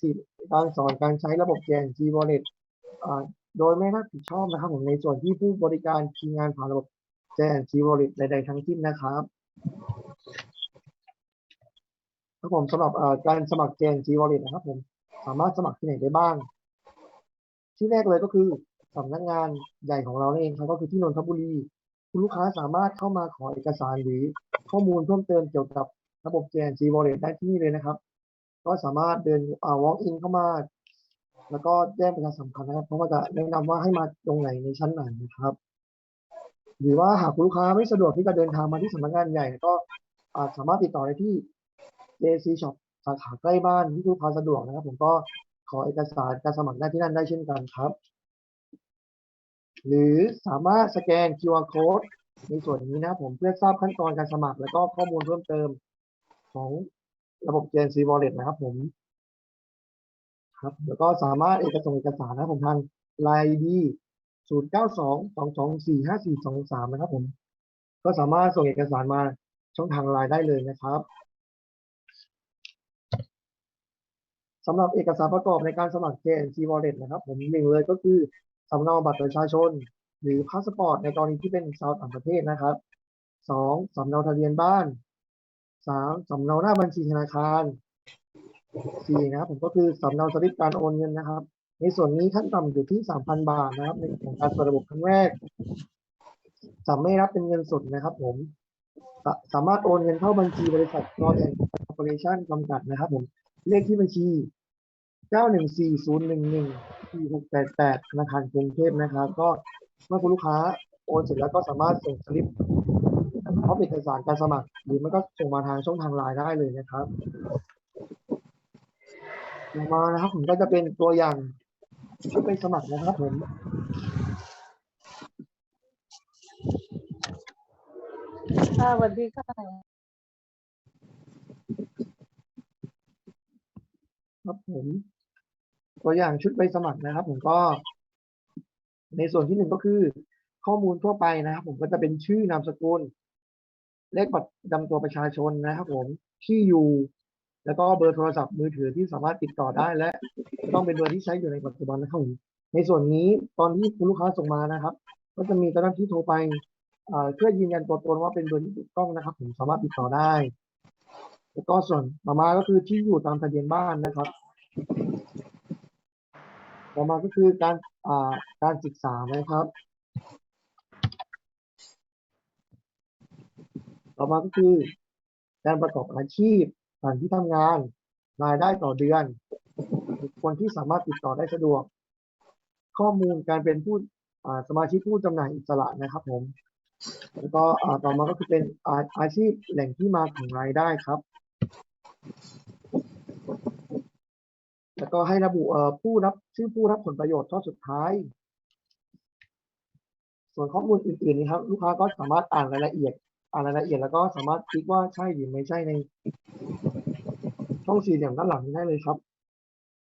สิทธิ์การสอนการใช้ระบบ JNG Wallet อ่าโดยไม่รับผิดชอบนะครับผมในส่วนที่ผู้บริการทีมงานผ่านระบบ JNG Wallet ใดๆทั้งสิ้นนะครับครับผมสำหรับการสมัคร JNG Wallet นะครับผมสามารถสมัครที่ไหนได้บ้าง ที่แรกเลยก็คือสำนักงานใหญ่ของเราเองครับก็คือที่นนทบุรี คุณลูกค้าสามารถเข้ามาขอเอกสารหรือข้อมูลเพิ่มเติมเกี่ยวกับระบบ JNG Wallet ได้ที่นี่เลยนะครับ ก็สามารถเดินอ่า walk in เข้ามา แล้วก็แจ้งประชาสัมพันธ์นะครับเพราะว่าจะแนะนำว่าให้มาตรงไหนในชั้นไหนนะครับ หรือว่าหากคุณลูกค้าไม่สะดวกที่จะเดินทางมาที่สำนักงานใหญ่ ก็อาจสามารถติดต่อได้ที่ JC Shop สาขาใกล้บ้านที่ลูกค้าสะดวกนะครับ ผมก็ขอเอกสารการสมัครได้ที่นั่นได้เช่นกันครับ หรือสามารถสแกน QR code ในส่วนนี้นะครับผมเพื่อทราบขั้นตอนการสมัคร แล้วก็ข้อมูลเพิ่มเติมของ ระบบ JNC Wallet นะครับผมครับแล้วก็สามารถเอกสารเอกสารนะครับผมทาง Line ID 0 9 2 2 2 4 5 4 2 3นะครับผม ก็สามารถส่งเอกสารมาช่องทางไลน์ได้เลยนะครับสำหรับเอกสารประกอบในการสมัคร JNC Wallet นะครับ ผมหนึ่งเลยก็คือสำเนาบัตรประชาชน หรือพาสปอร์ตในกรณีที่เป็นชาวต่างประเทศนะครับสองสำเนาทะเบียนบ้าน สามสำเนาหน้าบัญชีธนาคารสี่นะครับผมก็คือสำเนาสลิปการโอนเงินนะครับ ในส่วนนี้ขั้นต่ำอยู่ที่สามพันบาทนะครับ ในของการเปิดระบบครั้งแรกจะไม่รับเป็นเงินสดนะครับ ผมสาสามารถโอนเงินเข้าบัญชีบริษัทนอร์แอนด์คอร์ปอเรชั่นจำกัดนะครับ ผมเลขที่บัญชีเก้าหนึ่งสี่ศูนย์หนึ่งหนึ่งสี่หกแปดแปดธนาคารกรุงเทพนะครับ ก็เมื่อคุณลูกค้าโอนเสร็จแล้วก็สามารถส่งสลิป พร้อมเอกสารการสมัคร หรือไม่ก็ส่งมาทางช่องทางไลน์ได้เลยนะครับต่อมานะครับผมก็จะเป็นตัวอย่างชุดไปสมัครนะครับผมค่ะสวัสดีค่ะครับผมตัวอย่างชุดไปสมัครนะครับ ผมก็ ในส่วนที่หนึ่งก็คือ ข้อมูลทั่วไปนะครับ ผมก็จะเป็นชื่อนามสกุล เลขบัตรประจำตัวประชาชนนะครับผมที่อยู่ แล้วก็เบอร์โทรศัพท์มือถือที่สามารถติดต่อได้และ ต้องเป็นเบอร์ที่ใช้อยู่ในปัจจุบันนะครับผมในส่วนนี้ตอนที่คุณลูกค้าส่งมานะครับ ก็จะมีเจ้าหน้าที่โทรไปเพื่อยืนยันตัวตนว่าเป็นเบอร์ที่ถูกต้องนะครับ ผมสามารถติดต่อได้ แล้วก็ส่วนต่อมาก็คือที่อยู่ตามทะเบียนบ้านนะครับต่อมาก็คือการการศึกษานะครับ ต่อมาก็คือการประกอบอาชีพสถานที่ทำงาน รายได้ต่อเดือน บุคคลที่สามารถติดต่อได้สะดวก ข้อมูลการเป็นผู้สมาชิกผู้จำหน่ายอิสระนะครับผมแล้วก็ต่อมาก็คือเป็นอาอาชีพแหล่งที่มาของรายได้ครับ แล้วก็ให้ระบุผู้รับชื่อผู้รับผลประโยชน์ทอดสุดท้าย ส่วนข้อมูลอื่นๆนี้ครับ ลูกค้าก็สามารถอ่านรายละเอียด รายละเอียดแล้วก็สามารถคลิกว่าใช่หรือไม่ใช่ในช่องสี่เหลี่ยมด้านหลังนี้ได้เลยครับ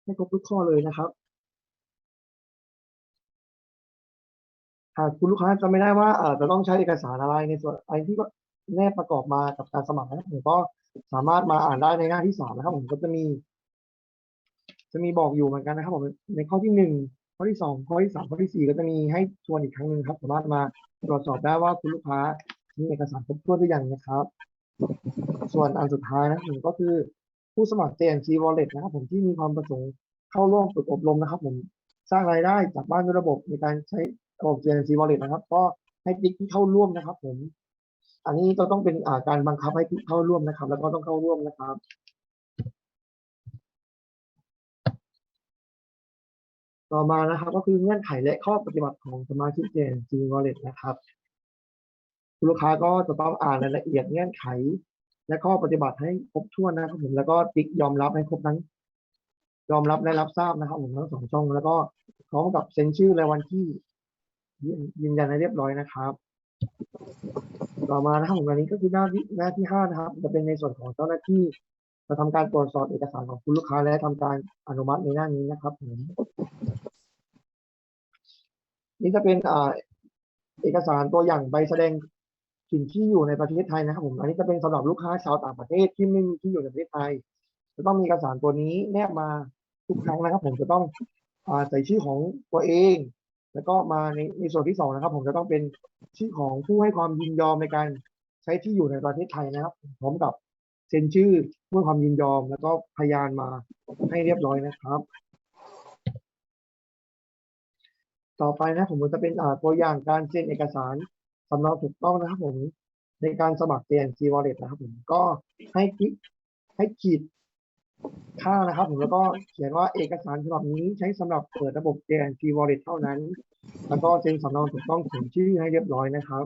ให้ครบทุกข้อเลยนะครับหากคุณลูกค้าจะไม่ได้ว่าเออจะต้องใช้เอกสารอะไรในส่วนอะไรที่แนบประกอบมากับการสมัครนะครับผมก็สามารถมาอ่านได้ในหน้าที่สามนะครับ ผมก็จะมี จะมีบอกอยู่เหมือนกันนะครับผมในข้อที่หนึ่งข้อที่สองข้อที่สามข้อที่สี่ก็จะมีให้ทวนอีกครั้งหนึ่งครับ สามารถมาตรวจสอบได้ว่าคุณลูกค้า มีเอกสารครบถ้วนหรือยังนะครับ ส่วนอันสุดท้ายนะผมก็คือผู้สมัคร JNC Wallet นะครับ ผมที่มีความประสงค์เข้าร่วมฝึกอบรมนะครับ ผมสร้างรายได้จากบ้านด้วยระบบในการใช้ระบบ JNC Wallet นะครับ ก็ให้ติ๊กที่เข้าร่วมนะครับ ผม อันนี้ก็ต้องเป็นาการบังคับให้ติ๊กเข้าร่วมนะครับ แล้วก็ต้องเข้าร่วมนะครับต่อมานะครับก็คือเงื่อนไขและข้อปฏิบัติของสมาชิก JNC Wallet นะครับ คุณลูกค้าก็จะต้องอ่านรายละเอียดเงื่อนไข และข้อปฏิบัติให้ครบถ้วนนะครับผมแล้วก็ติ๊กยอมรับให้ครบทั้งยอมรับและรับทราบนะครับผมทั้งสองช่อง แล้วก็พร้อมกับเซ็นชื่อและวันที่ยืนยันให้เรียบร้อยนะครับ ต่อมานะครับผมอันนี้ก็คือหน้าที่หน้าที่ห้านะครับ จะเป็นในส่วนของเจ้าหน้าที่จะทำการตรวจสอบเอกสารของคุณลูกค้าและทำการอนุมัติในหน้านี้นะครับผมนี่จะเป็นอ่าเอกสารตัวอย่างใบแสดง ถิ่นที่อยู่ในประเทศไทยนะครับผมอันนี้จะเป็นสำหรับลูกค้าชาวต่างประเทศที่ไม่มีที่อยู่ในประเทศไทย จะต้องมีเอกสารตัวนี้แนบมาทุกครั้งนะครับ ผมจะต้องอใส่ชื่อของตัวเอง แล้วก็มาในในส่วนที่สองนะครับ ผมจะต้องเป็นชื่อของผู้ให้ความยินยอมในการใช้ที่อยู่ในประเทศไทยนะครับ พร้อมกับเซ็นชื่อผู้ให้ความยินยอม แล้วก็พยานมาให้เรียบร้อยนะครับ ต่อไปนะผมจะเป็นตัวอย่างการเซ็นเอกสาร สำเนาถูกต้องนะครับผมในการสมัคร JNC Wallet นะครับผมก็ให้คลิกให้ขีดค่านะครับ ผมแล้วก็เขียนว่าเอกสารฉบับนี้ใช้สำหรับเปิดระบบ JNC Wallet เท่านั้น แล้วก็เซ็นสำเนาถูกต้องเขียนชื่อให้เรียบร้อยนะครับ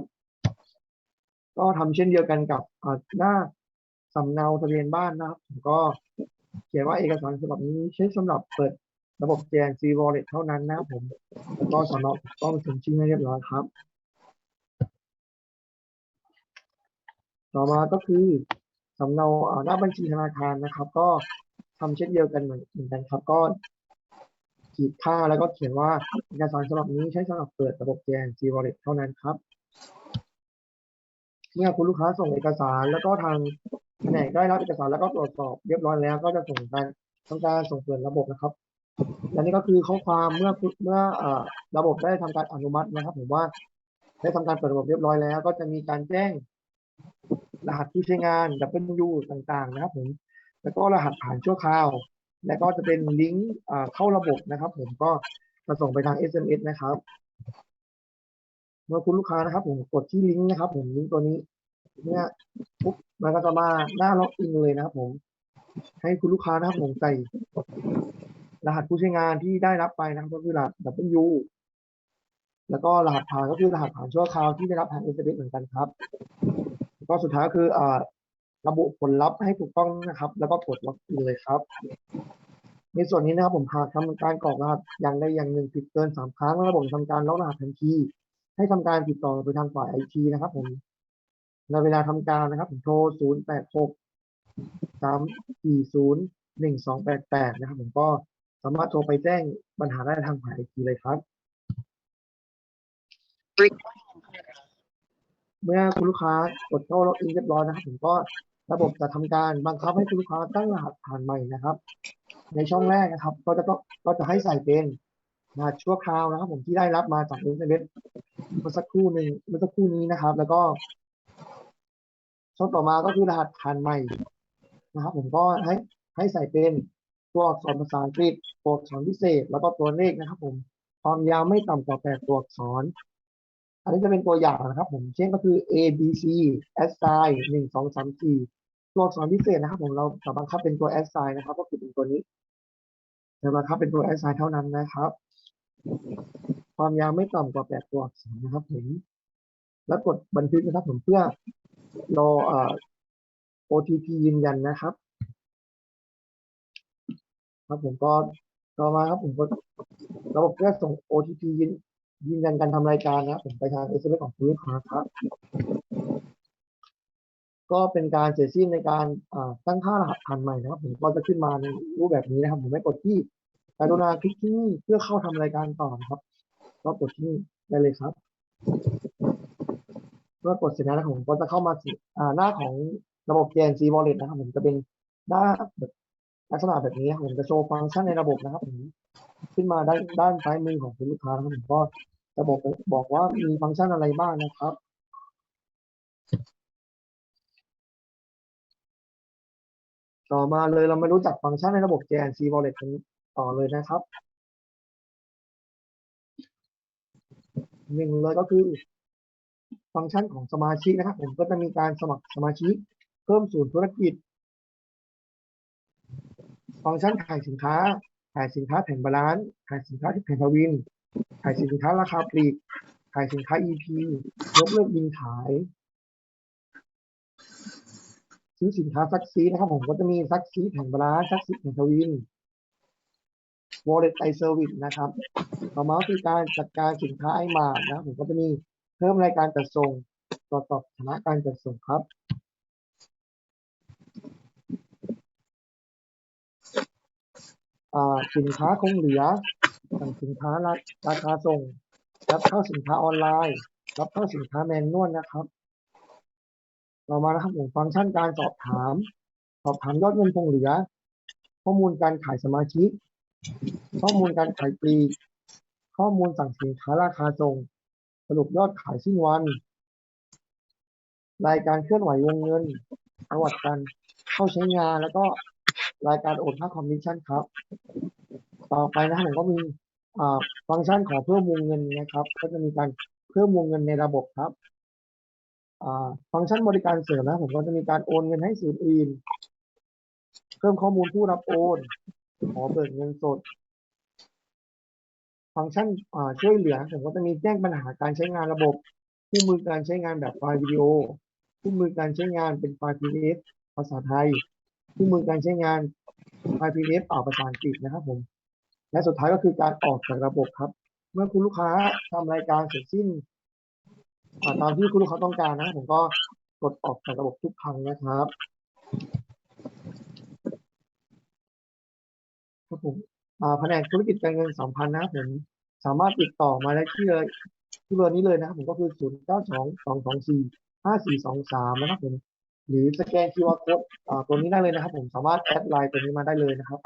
ก็ทำเช่นเดียวกันกับหน้าสำเนาทะเบียนบ้านนะครับผมก็เขียนว่าเอกสารฉบับนี้ใช้สำหรับเปิดระบบ JNC Wallet เท่านั้นนะครับผมแล้วก็สำเนาถูกต้องเซ็นชื่อให้เรียบร้อยครับ ต่อมาก็คือสำเนาอ่าหน้าบัญชีธนาคารนะครับ ก็ทำเช่นเดียวกันเหมือนกันครับ ก็ขีดค่าแล้วก็เขียนว่าเอกสารฉบับนี้ใช้สำหรับเปิดระบบ JNC Wallet เท่านั้นครับ เมื่อคุณลูกค้าส่งเอกสารแล้วก็ทางแผนกได้รับเอกสารแล้วก็ตรวจสอบเรียบร้อยแล้ว ก็จะส่งการทำการส่งเปิดระบบนะครับและนี่ก็คือข้อความเมื่อคุณเมื่อระบบได้ทำการอนุมัตินะครับผมว่าได้ทำการเปิดระบบเรียบร้อยแล้ว ก็จะมีการแจ้ง รหัสผู้ใช้งาน W ต่างๆ นะครับผมแล้วก็รหัสผ่านชั่วคราว แล้วก็จะเป็นลิงก์เข้าระบบนะครับ ผมก็จะส่งไปทาง SMS นะครับ เมื่อคุณลูกค้านะครับ ผมกดที่ลิงก์นะครับ ผมลิงก์ตัวนี้ เนี่ยปุ๊บมันก็จะมาหน้าล็อกอินเลยนะครับ ผม ให้คุณลูกค้านะครับผมใส่รหัสผู้ใช้งานที่ได้รับไปนะครับก็คือรหัส W แล้วก็รหัสผ่านก็คือรหัสผ่านชั่วคราวที่ได้รับทาง SMS เหมือนกันครับ ก็สุดท้ายคืออ่าระบุผลลัพธ์ให้ถูกต้องนะครับ แล้วก็กดล็อกอินเลยครับ ในส่วนนี้นะครับผมหากทำการกรอกรหัสอย่างใดอย่างหนึ่งผิดเกินสามครั้งระบบทำการล็อกรหัสทันที ให้ทำการติดต่อไปทางฝ่ายไอทีนะครับ ผมในเวลาทำการนะครับ ผมโทร0 8 6 3 4 0 1 2 8 8นะครับ ผมก็สามารถโทรไปแจ้งปัญหาได้ทางฝ่ายไอทีเลยครับ เมื่อคุณลูกค้ากดเข้าล็อกอินเรียบร้อยนะครับผมก็ระบบจะทำการบังคับให้คุณลูกค้าตั้งรหัสผ่านใหม่นะครับ ในช่องแรกนะครับ ก็จะก็ก็จะให้ใส่เป็นรหัสชั่วคราวนะครับ ผมที่ได้รับมาจากอินเทอร์เน็ตเมื่อสักครู่หนึ่งเมื่อสักครู่นี้นะครับ แล้วก็ ช่องต่อมาก็คือรหัสผ่านใหม่นะครับ ผมก็ให้ให้ใส่เป็นตัวอักษรภาษาอังกฤษตัวอักษรพิเศษ แล้วก็ตัวเลขนะครับ ผมความยาวไม่ต่ำกว่าแปดตัวอักษร อันนี้จะเป็นตัวอย่างนะครับ ผมเช่นก็คือ A B C S sign หนึ่งสองสามสี่ตัวอักษรพิเศษนะครับ ผมเราจะบังคับเป็นตัว S sign นะครับ ก็คือเป็นตัวนี้จะบังคับเป็นตัว S sign เท่านั้นนะครับ ความยาวไม่ต่ำกว่าแปดตัวอักษรนะครับผมแล้วกดบันทึกนะครับผมเพื่อรอเอ่อ OTP ยืนยันนะครับ ครับผมก็ต่อมาครับผมก็ระบบเพื่อส่ง OTP ยืน ยืนยันการทำรายการนะผมไปทาง SMS ของคุณลูกค้าครับก็เป็นการเสร็จสิ้นในการตั้งค่ารหัสผ่านใหม่นะครับ ผมก็จะขึ้นมาในรูปแบบนี้นะครับ ผมไม่กดที่กรุณาคลิกที่นี่เพื่อเข้าทำรายการต่อนะครับ ก็กดที่นี่ได้เลยครับเมื่อกดเสร็จแล้วนะครับผมก็จะเข้ามาอ่าหน้าของระบบ JNC Wallet นะครับ ผมจะเป็นหน้าแบบลักษณะแบบนี้ผมจะโชว์ฟังก์ชันในระบบนะครับผมขึ้นมาด้านด้านซ้ายมือของคุณลูกค้านะครับผมก็ จะบอกบอกว่ามีฟังก์ชันอะไรบ้างนะครับ ต่อมาเลยเรามารู้จักฟังก์ชันในระบบ JNC Wallet กันต่อเลยนะครับหนึ่งเลยก็คือฟังก์ชันของสมาชิกนะครับ ผมก็จะมีการสมัครสมาชิก เพิ่มศูนย์ธุรกิจ ฟังก์ชันขายสินค้าขายสินค้าแผ่นบาลานซ์ขายสินค้าที่แผ่นทวิน ขายสินค้าราคาปลีก ขายสินค้า EP ยกเลิกยิงขาย ซื้อสินค้าซักซีนะครับผมก็จะมีซักซีแผ่นบาลาซักซีแผ่นทวิน Wallet i Service นะครับต่อมาคือการจัดการสินค้าไอมานะผมก็จะมีเพิ่มรายการจัดส่งตรวจสอบสถานะการจัดส่งครับอ่าสินค้าคงเหลือ สั่งสินค้าราราคาส่ง รับเข้าสินค้าออนไลน์ รับเข้าสินค้าแมนนวลนะครับต่อมานะครับผมฟังก์ชันการสอบถาม สอบถามยอดเงินคงเหลือ ข้อมูลการขายสมาชิก ข้อมูลการขายปลีกข้อมูลสั่งสินค้าราคาส่ง สรุปยอดขายสิ้นวัน รายการเคลื่อนไหววงเงิน ประวัติการเข้าใช้งานแล้วก็รายการโอนค่าคอมมิชชั่นครับ ต่อไปนะครับผมก็มี ฟังก์ชันของเพิ่มวงเงินนะครับ ก็จะมีการเพิ่มวงเงินในระบบครับฟังก์ชันบริการเสริมนะผมก็จะมีการโอนเงินให้ศูนย์อื่น เพิ่มข้อมูลผู้รับโอน ขอเบิกเงินสด ฟังก์ชันช่วยเหลือผมก็จะมีแจ้งปัญหาการใช้งานระบบคู่มือการใช้งานแบบไฟล์วิดีโอคู่มือการใช้งานเป็นไฟล์ PDF ภาษาไทยคู่มือการใช้งานไฟล์ PDF อ่าภาษาอังกฤษนะครับผม และสุดท้ายก็คือการออกจากระบบครับ เมื่อคุณลูกค้าทำรายการเสร็จสิ้นตามที่คุณลูกค้าต้องการนะ ผมก็กดออกจากระบบทุกครั้งนะครับครับผมอ่าแผนกธุรกิจการเงินสัมพันธ์นะผมสามารถติดต่อมาได้ที่เลยที่เบอร์นี้เลยนะครับผมก็คือ 0 9 2 2 2 4 5 4 2 3 นะครับผมหรือสแกน QR code อ่าตัวนี้ได้เลยนะครับผมสามารถแอดไลน์ตัวนี้มาได้เลยนะครับ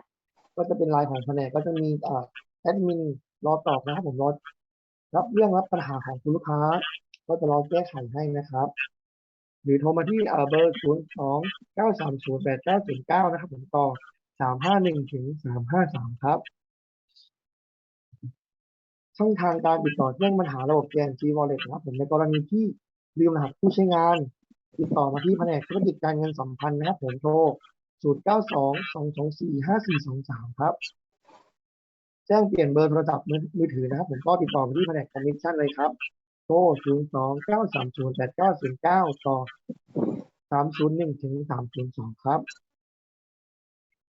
ก็จะเป็นไลน์ของแผนกก็จะมีอ่าแอดมินรอตอบนะครับผมรอรับเรื่องรับปัญหาของคุณลูกค้า ก็จะรอแก้ไขให้นะครับ หรือโทรมาที่อ่าเบอร์ 0 2 9 3 0 8 9 0 9 นะครับผมต่อสามห้าหนึ่งถึงสามห้าสามครับ ช่องทางการติดต่อแจ้งปัญหาระบบ JNG Wallet นะครับผมในกรณีที่ลืมรหัสผู้ใช้งาน ติดต่อมาที่แผนกธุรกิจการเงินสัมพันธ์นะครับผมโทร 0 9 2 2 2 4 5 4 2 3ครับ แจ้งเปลี่ยนเบอร์โทรศัพท์มือถือนะครับ ผมก็ติดต่อมาที่แผนกคอมมิชชั่นเลยครับโทร0 2 9 3 0 8 9 0 9ต่อ301ถึง302ครับ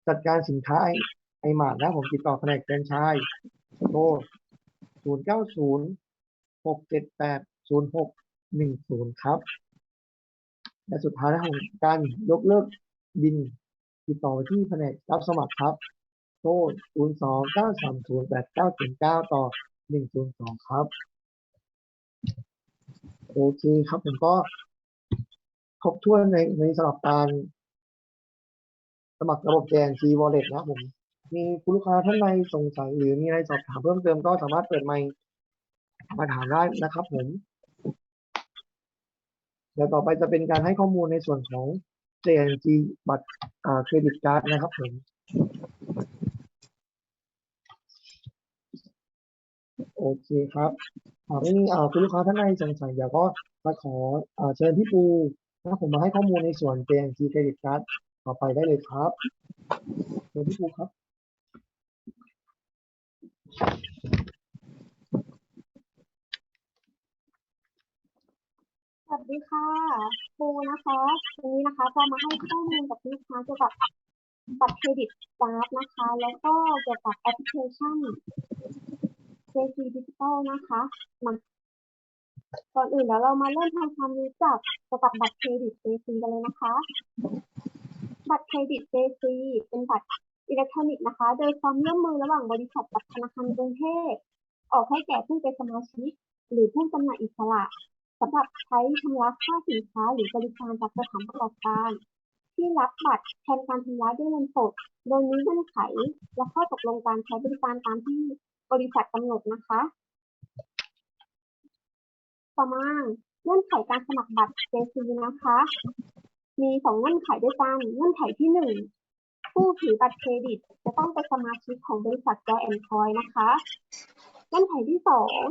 จัดการสินค้าไอหมาดนะผมติดต่อแผนกแฟรนไชส์โทร0 9 0 6 7 8 0 6 1 0ครับ และสุดท้ายนะครับการยกเลิกบิน ติดต่อไปที่แผนกรับสมัครครับ โทร0 2 9 3 0 8 9 0 9ต่อ 102 ครับ โอเคครับผมก็ครบถ้วนในในสำหรับการสมัครระบบ JNG Wallet นะผม มีคุณลูกค้าท่านใดสงสัยหรือมีอะไรสอบถามเพิ่มเติมก็สามารถเปิดไมค์มาถามได้นะครับผมเดี๋ยวต่อไปจะเป็นการให้ข้อมูลในส่วนของ JNG บัตรเครดิตการ์ดนะครับผมโอเคครับหากไม่มีอ่าคุณลูกค้าท่านใดสงสัยเดี๋ยวก็มาขออาเชิญพี่ปูนะผมมาให้ข้อมูลในส่วน JNG เครดิตการ์ดต่อไปได้เลยครับเชิญพี่ปูครับ วัสดีค่ะครูนะคะวันนี้นะคะจะมาให้ข้อมูลกับลูกค้าเกี่ยวกับบัตรเครดิตการ์ดนะคะ แล้วก็เกี่ยวกับแอปพลิเคชัน JC Digital นะคะมาก่อนอื่นเดี๋ยวเรามาเริ่มทำความรู้จักเกี่ยวกับบัตรเครดิต JC กันเลยนะคะ บัตรเครดิต JC เป็นบัตรอิเล็กทรอนิกส์นะคะ โดยความร่วมมือระหว่างบริษัทกับธนาคารกรุงเทพออกให้แก่ผู้เป็นสมาชิก หรือผู้จำหน่ายอิสระ สำหรับใช้ชำระค่าสินค้าหรือบริการจากสถานประกอบการ ที่รับบัตรแทนการชำระด้วยเงินสด โดยมีเงื่อนไข และข้อตกลงการใช้บริการตามที่บริษัทกำหนดนะคะ ต่อมาเงื่อนไขการสมัครบัตร JC นะคะ มีสองเงื่อนไขด้วยกัน เงื่อนไขที่หนึ่งผู้ถือบัตรเครดิต จะต้องเป็นสมาชิกของบริษัท Joy and Coy นะคะ เงื่อนไขที่สอง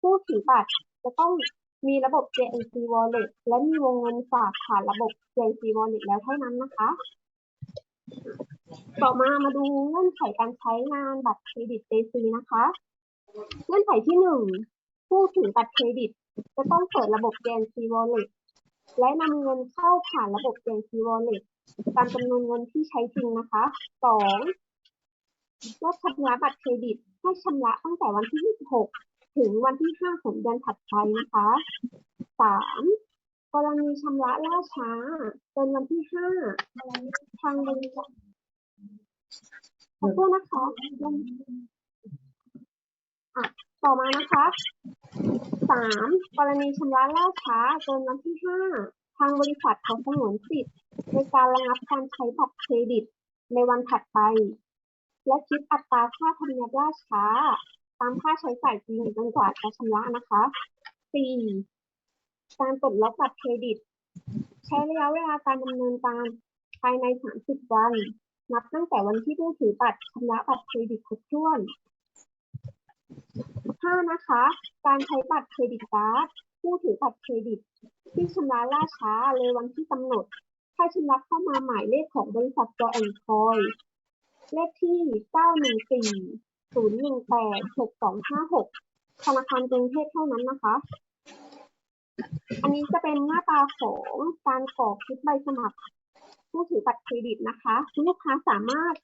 ผู้ถือบัตรจะต้อง มีระบบ JNC Wallet และมีวงเงินฝากผ่านระบบ JNC Wallet แล้วเท่านั้นนะคะ ต่อมามาดูเงื่อนไขการใช้งานบัตรเครดิต JC นะคะ เงื่อนไขที่หนึ่งผู้ถือบัตรเครดิต จะต้องเปิดระบบ JNC Wallet และนำเงินเข้าผ่านระบบ JNC Wallet ตามจำนวนเงินที่ใช้จริงนะคะสองยอดชำระบัตรเครดิตให้ชำระตั้งแต่วันที่ 26 ถึงวันที่5ของเดือนถัดไปนะคะสามกรณีชำระล่าช้าเกินวันที่5ทางบริษัทขอโทษนะคะอะต่อมานะคะสามกรณีชำระล่าช้าเกินวันที่5ทางบริษัทขอสงวนสิทธิ์ในการระงับการใช้บัตรเครดิตในวันถัดไป และคิดอัตราค่าธรรมเนียมล่าช้า ตามค่าใช้จ่ายจริงจนกว่าจะชำระนะคะ 4. การปลดล็อกบัตรเครดิต ใช้ระยะเวลาการดำเนินการภายใน 30 วัน นับตั้งแต่วันที่ผู้ถือบัตรชำระบัตรเครดิตครบถ้วน 5. นะคะ การใช้บัตรเครดิตการ์ดผู้ถือบัตรเครดิต ที่ชำระล่าช้าเลยวันที่กำหนด ให้ชำระเข้ามาหมายเลขของบริษัท Joy and Toy เลขที่ 914 018 6256ธนาคารกรุงเทพเท่านั้นนะคะ อันนี้จะเป็นหน้าตาของการกรอกชุดใบสมัคร ผู้ถือบัตรเครดิตนะคะลูกค้าสามารถ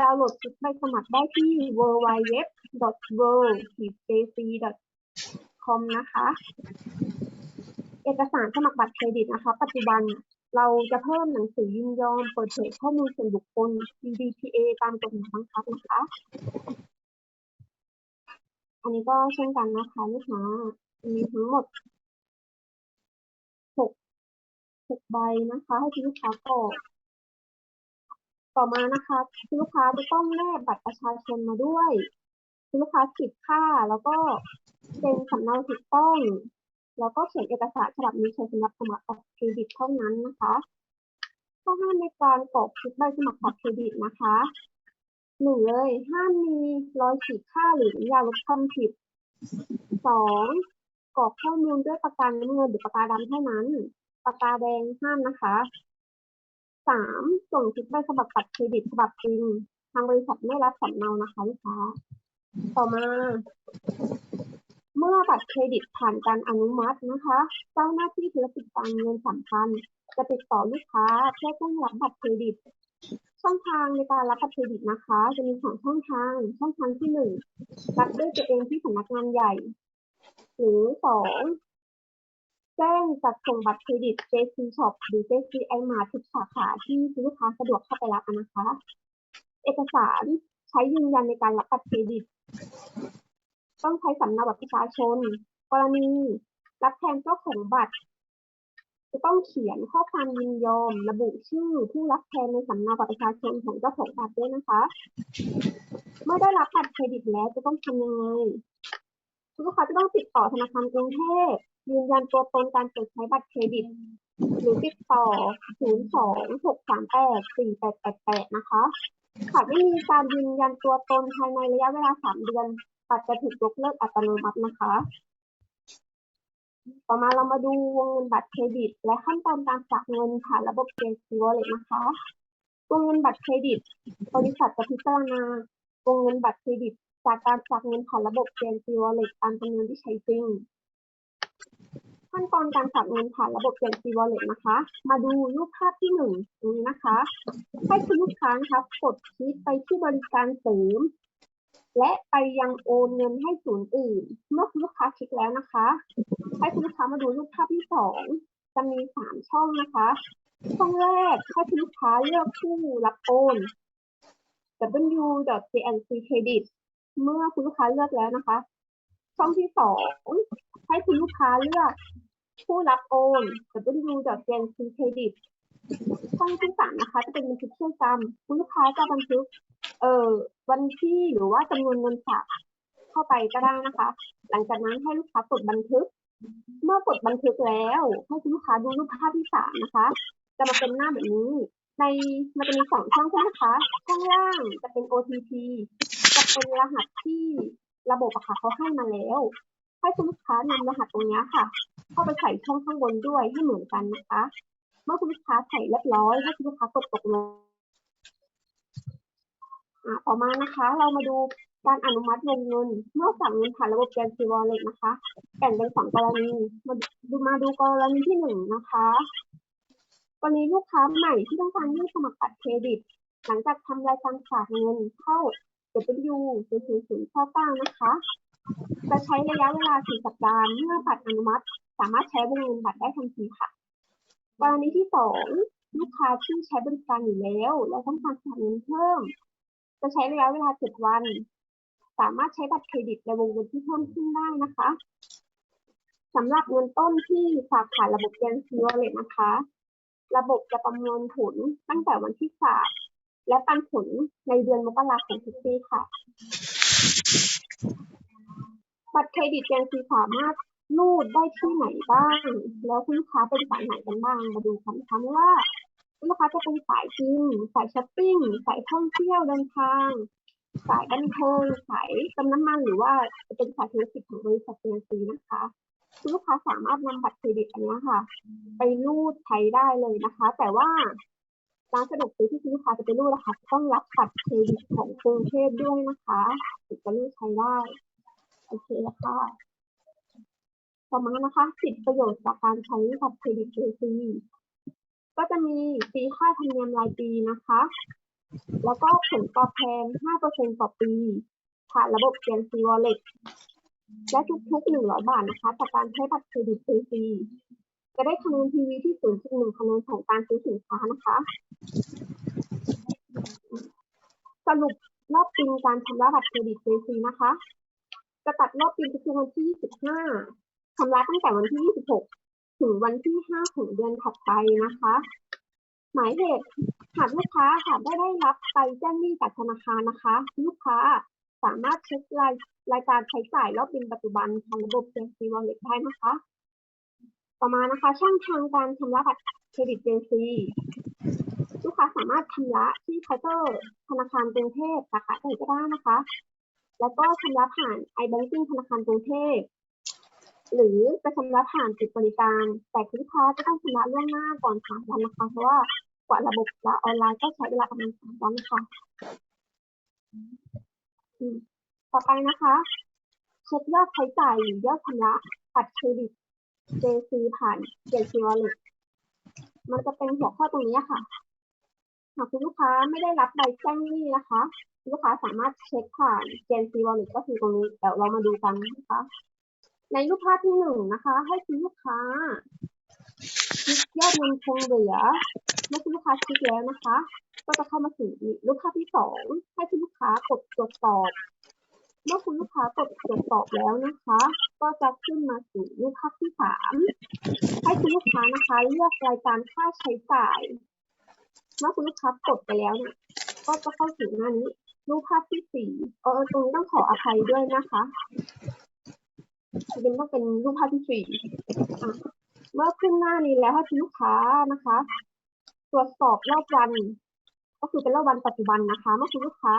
ดาวน์โหลดชุดใบสมัครได้ที่ www.world.jc.com นะคะ เอกสารสมัครบัตรเครดิตนะคะ ปัจจุบันเราจะเพิ่มหนังสือยินยอมเปิดเผยข้อมูลส่วนบุคคล PDPA ตามกฎหมายบังคับนะคะ อันนี้ก็เช่นกันนะคะลูกค้ามีทั้งหมดหกหกใบนะคะ ให้คุณลูกค้ากรอกต่อมานะคะคุณลูกค้าจะต้องแนบบัตรประชาชนมาด้วยคุณลูกค้าสิบค่าแล้วก็เซ็นสำเนาถูกต้อง แล้วก็เขียนเอกสารฉบับนี้ใช้สำหรับสมัครบัตรเครดิตเท่านั้นนะคะข้อห้ามในการกรอกชุดใบสมัครบัตรเครดิตนะคะ หนึ่งเลย ห้ามมีรอยขีดค่าหรือน้ำยาลบคำผิดสองกรอกข้อมูลด้วยปากกาน้ำเงินหรือปากกาดำเท่านั้น ปากกาแดงห้ามนะคะสามส่งชุดใบสมัครบัตรเครดิตฉบับจริงทางบริษัทไม่รับสำเนานะคะลูกค้าต่อมา เมื่อบัตรเครดิตผ่านการอนุมัตินะคะ เจ้าหน้าที่ธุรกิจการเงินสำคัญจะติดต่อลูกค้าเพื่อแจ้งรับบัตรเครดิต ช่องทางในการรับบัตรเครดิตนะคะ จะมีสองช่องทาง ช่องทางที่หนึ่งรับด้วยตัวเองที่สำนักงานใหญ่ หรือสองแจ้งจัดส่งบัตรเครดิต JC Shop หรือ JC i m a r ทุกสาขาที่ลูกค้าสะดวกเข้าไปรับนะคะ เอกสารใช้ยืนยันในการรับบัตรเครดิต ต้องใช้สำเนาบัตรประชาชน กรณีรับแทนเจ้าของบัตร จะต้องเขียนข้อความยินยอม ระบุชื่อผู้รับแทนในสำเนาบัตรประชาชนของเจ้าของบัตรด้วยนะคะ เมื่อได้รับบัตรเครดิตแล้วจะต้องทำยังไงคุณลูกค้าจะต้องติดต่อธนาคารกรุงเทพยืนยันตัวตนการเปิดใช้บัตรเครดิต หรือติดต่อ 026384888 นะคะหากไม่มีการยืนยันตัวตนภายในระยะเวลา 3 เดือนบัตรจะถูกยกเลิกอัตโนมัตินะคะ ต่อมาเรามาดูวงเงินบัตรเครดิต และขั้นตอนการฝากเงินผ่านระบบ JC Wallet นะคะวงเงินบัตรเครดิต บริษัทจะพิจารณาวงเงินบัตรเครดิต จากการฝากเงินผ่านระบบ JC Wallet ตามจำนวนที่ใช้จริง ขั้นตอนการฝากเงินผ่านระบบ JC Wallet นะคะ มาดูรูปภาพที่หนึ่งตรงนี้นะคะ ให้คุณลูกค้านะคะกดคลิกไปที่บริการเสริม และไปยังโอนเงินให้ศูนย์อื่น เมื่อคุณลูกค้าคลิกแล้วนะคะ ให้คุณลูกค้ามาดูรูปภาพที่สองจะมีสามช่องนะคะ ช่องแรกให้คุณลูกค้าเลือกผู้รับโอน w.jnc credit เมื่อคุณลูกค้าเลือกแล้วนะคะ ช่องที่สองให้คุณลูกค้าเลือกผู้รับโอน w.jnc credit ช่องที่สามนะคะจะเป็นบันทึกช่วยจำคุณลูกค้าจะบันทึก เอ่อวันที่หรือว่าจำนวนเงินฝากเข้าไปก็ได้นะคะ หลังจากนั้นให้ลูกค้ากดบันทึก เมื่อกดบันทึกแล้วให้คุณลูกค้าดูรูปภาพที่สามนะคะ จะมาเป็นหน้าแบบนี้ ในมันจะมีสองช่องใช่ไหมคะช่องล่างจะเป็น OTP จะเป็นรหัสที่ระบบอะค่ะเขาให้มาแล้ว ให้คุณลูกค้านำรหัสตรงนี้ค่ะ เข้าไปใส่ช่องข้างบนด้วยให้เหมือนกันนะคะ มื่อคุณลูกค้าใส่เรียบร้อยให้คุณลูกค้ากดตกลงอ่าต่อมานะคะ เรามาดูการอนุมัติวงเงิน เมื่อฝากเงินผ่านระบบ JC Wallet นะคะแบ่งเป็นสองกรณีมาดูมาดูกรณีที่หนึ่งนะคะกรณีลูกค้าใหม่ที่ต้องการยื่นสมัครบัตรเครดิต หลังจากทำรายการฝากเงินเข้า W 0 0 0 9นะคะ จะใช้ระยะเวลาสี่สัปดาห์เมื่อบัตรอนุมัติ สามารถใช้วงเงินบัตรได้ทันทีค่ะ กรณีที่สองลูกค้าที่ใช้บริการอยู่แล้ว และต้องการฝากเงินเพิ่ม จะใช้ระยะเวลา7วัน สามารถใช้บัตรเครดิตในวงเงินที่เพิ่มขึ้นได้นะคะสำหรับเงินต้นที่ฝากผ่านระบบ Gen Z Wallet นะคะ ระบบจะประมวลผลตั้งแต่วันที่ฝากและปันผลในเดือนมกราคมทุกปีค่ะ บัตรเครดิตยังคือสามารถ รูดได้ที่ไหนบ้าง แล้วคุณลูกค้าเป็นสายไหนกันบ้าง มาดูกันนะคะไม่ว่าคุณลูกค้าจะเป็นสายกิน สายช้อปปิ้ง สายท่องเที่ยวเดินทาง สายบันเทิง สายเติมน้ำมัน หรือว่าจะเป็นสายธุรกิจของบริษัทเซีนะคะคุณลูกค้าสามารถนำบัตรเครดิตอันนี้ค่ะ ไปรูดใช้ได้เลยนะคะ แต่ว่าร้านสะดวกซื้อที่คุณลูกค้าจะไปรูดนะคะต้องรับบัตรเครดิตของกรุงเทพด้วยนะคะถึงจะรูดใช้ได้โอเคแล้วค่ะ ต่อมานะคะสิทธิประโยชน์จากการใช้บัตรเครดิต JC ก็จะมีฟรีค่าธรรมเนียมรายปีนะคะ แล้วก็ผลตอบแทน 5%ต่อปีผ่านระบบ JC Wallet และทุกๆ 100 บาทนะคะ จากการใช้บัตรเครดิต JC จะได้คะแนนทีวีที่ 0.1คะแนนของการซื้อสินค้านะคะ สรุปรอบปีการชำระบัตรเครดิต JC นะคะ จะตัดรอบปีคือวันที่ 25 ชำระตั้งแต่วันที่ 26 ถึงวันที่ 5 ของเดือนถัดไปนะคะ หมายเหตุหากลูกค้าค่ะได้ได้รับใบแจ้งหนี้จากธนาคารนะคะ ลูกค้าสามารถเช็ครายรายการใช้จ่ายรอบบินปัจจุบันทางระบบ JC Wallet ได้นะคะ ต่อมานะคะช่องทางการชำระบัตรเครดิต JC ลูกค้าสามารถชำระที่เคาน์เตอร์ธนาคารกรุงเทพสาขาไหนก็ได้นะคะ แล้วก็ชำระผ่าน iBanking ธนาคารกรุงเทพ หรือจะชำระผ่านจุดบริการ แต่คุณลูกค้าจะต้องชำระล่วงหน้าก่อนสามวันนะคะ เพราะว่ากว่าระบบจะออนไลน์ก็ใช้เวลาประมาณสามวันค่ะต่อไปนะคะเช็คยอดใช้จ่ายหรือยอดชำระบัตรเครดิต JC ผ่าน JC Wallet มันจะเป็นหัวข้อตรงนี้ค่ะ หากคุณลูกค้าไม่ได้รับใบแจ้งหนี้นะคะ ลูกค้าสามารถเช็คผ่าน JC Wallet ก็คือตรงนี้เดี๋ยวเรามาดูกันนะคะ ในรูปภาพที่หนึ่งนะคะ ให้คุณลูกค้าคลิกยอดเงินคงเหลือเมื่อคุณลูกค้าคลิกแล้วนะคะ ก็จะเข้ามาสู่รูปภาพที่สองให้คุณลูกค้ากดตรวจสอบ เมื่อคุณลูกค้ากดตรวจสอบแล้วนะคะ ก็จะขึ้นมาสู่รูปภาพที่สามให้คุณลูกค้านะคะ เลือกรายการค่าใช้จ่าย เมื่อคุณลูกค้ากดไปแล้วเนี่ยก็จะเข้าสู่หน้านี้รูปภาพที่สี่เออตรงนี้ต้องขออภัยด้วยนะคะ เป็นต้องเป็นรูปภาพที่สี่เมื่อขึ้นหน้านี้แล้วให้คุณลูกค้านะคะ ตรวจสอบรอบวัน ก็คือเป็นรอบวันปัจจุบันนะคะ เมื่อคุณลูกค้า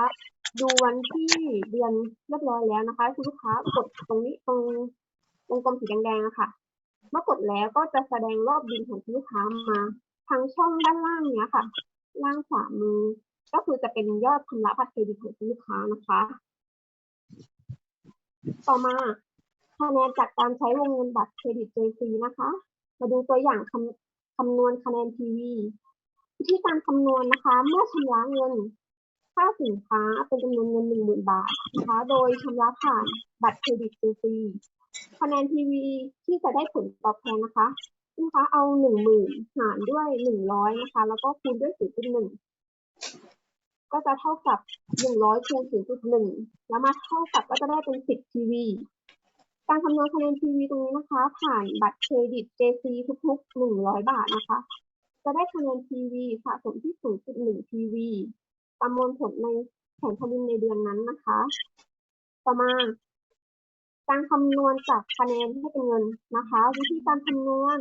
ดูวันที่เดือนเรียบร้อยแล้วนะคะคุณลูกค้ากดตรงนี้ตรงวงกลมสีแดงๆอะค่ะ เมื่อกดแล้วก็จะแสดงรอบบินของคุณลูกค้ามาทางช่องด้านล่างเนี้ยค่ะ ล่างขวามือ ก็คือจะเป็นยอดชำระบัตรเครดิตของคุณลูกค้านะคะ ต่อมา คะแนนจากการใช้วงเงินบัตรเครดิต JC นะคะ มาดูตัวอย่างคำคำนวณคะแนนทีวีวิธีการคำนวณนะคะ เมื่อชำระเงินค่าสินค้าเป็นจำนวนเงินหนึ่งหมื่นบาทนะคะ โดยชำระผ่านบัตรเครดิต JC คะแนนทีวีที่จะได้ผลตอบแทนนะคะลูกค้าเอาหนึ่งหมื่นหารด้วยหนึ่งร้อยนะคะ แล้วก็คูณด้วยศูนย์จุดหนึ่งก็จะเท่ากับหนึ่งร้อยคูณศูนย์จุดหนึ่งแล้วมาเท่ากับก็จะได้เป็นสิบทีวี การคำนวณคะแนนทีวีตรงนี้นะคะ ผ่านบัตรเครดิต JC ทุกๆหนึ่งร้อยบาทนะคะ จะได้คะแนนทีวีสะสมที่ศูนย์จุดหนึ่งทีวีประมวลผลในแผนคณินในเดือนนั้นนะคะ ต่อมา การคำนวณจากคะแนนให้เป็นเงินนะคะ วิธีการคำนวณ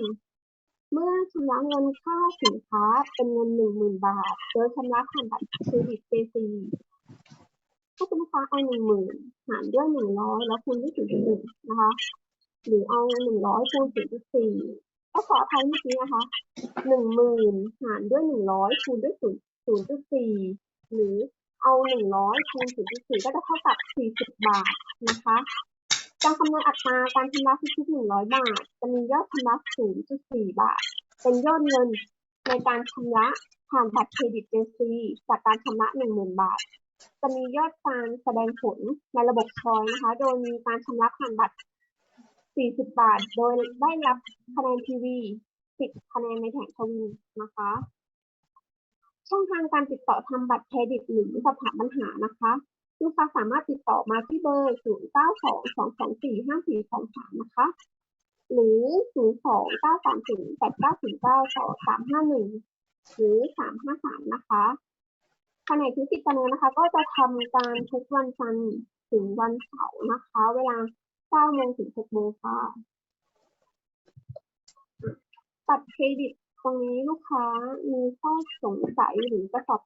เมื่อชำระเงินค่าสินค้าเป็นเงินหนึ่งหมื่นบาท โดยชำระผ่านบัตรเครดิต JC ถ้าคุณลูกค้าเอาหนึ่งหมื่นหารด้วยหนึ่งร้อยแล้วคูณด้วยศูนย์จุดหนึ่งนะคะ หรือเอาหนึ่งร้อยคูณศูนย์จุดสี่ก็ขออภัยเมื่อกี้นะคะหนึ่งหมื่นหารด้วยหนึ่งร้อยคูณด้วยศูนย์ศูนย์จุดสี่หรือเอาหนึ่งร้อยคูณศูนย์จุดสี่ก็จะเท่ากับสี่สิบบาทนะคะการคำนวณอัตราการชำระทุกๆหนึ่งร้อยบาท จะมียอดชำระศูนย์จุดสี่บาท เป็นยอดเงินในการชำระผ่านบัตรเครดิต JC จากการชำระหนึ่งหมื่นบาท จะมียอดการแสดงผลในระบบชอยนะคะ โดยมีการชำระผ่านบัตร 40 บาท โดยได้รับคะแนนทีวี 10 คะแนนในแผงทวินนะคะ ช่องทางการติดต่อทำบัตรเครดิตหรือสอบถามปัญหานะคะลูกค้าสามารถติดต่อมาที่เบอร์ 0 9 2 2 2 4 5 4 2 3 นะคะ หรือ 0 2 9 3 0 8 9 0 9 2 3 5 1 หรือ 353 นะคะ แผนกธุรกิจการเงินนะคะ ก็จะทำการทุกวันจันทร์ถึงวันเสาร์นะคะ เวลา9โมงถึง6โมงค่ะบัตรเครดิตตรงนี้ลูกค้ามีข้อสงสัยหรือจะสอบ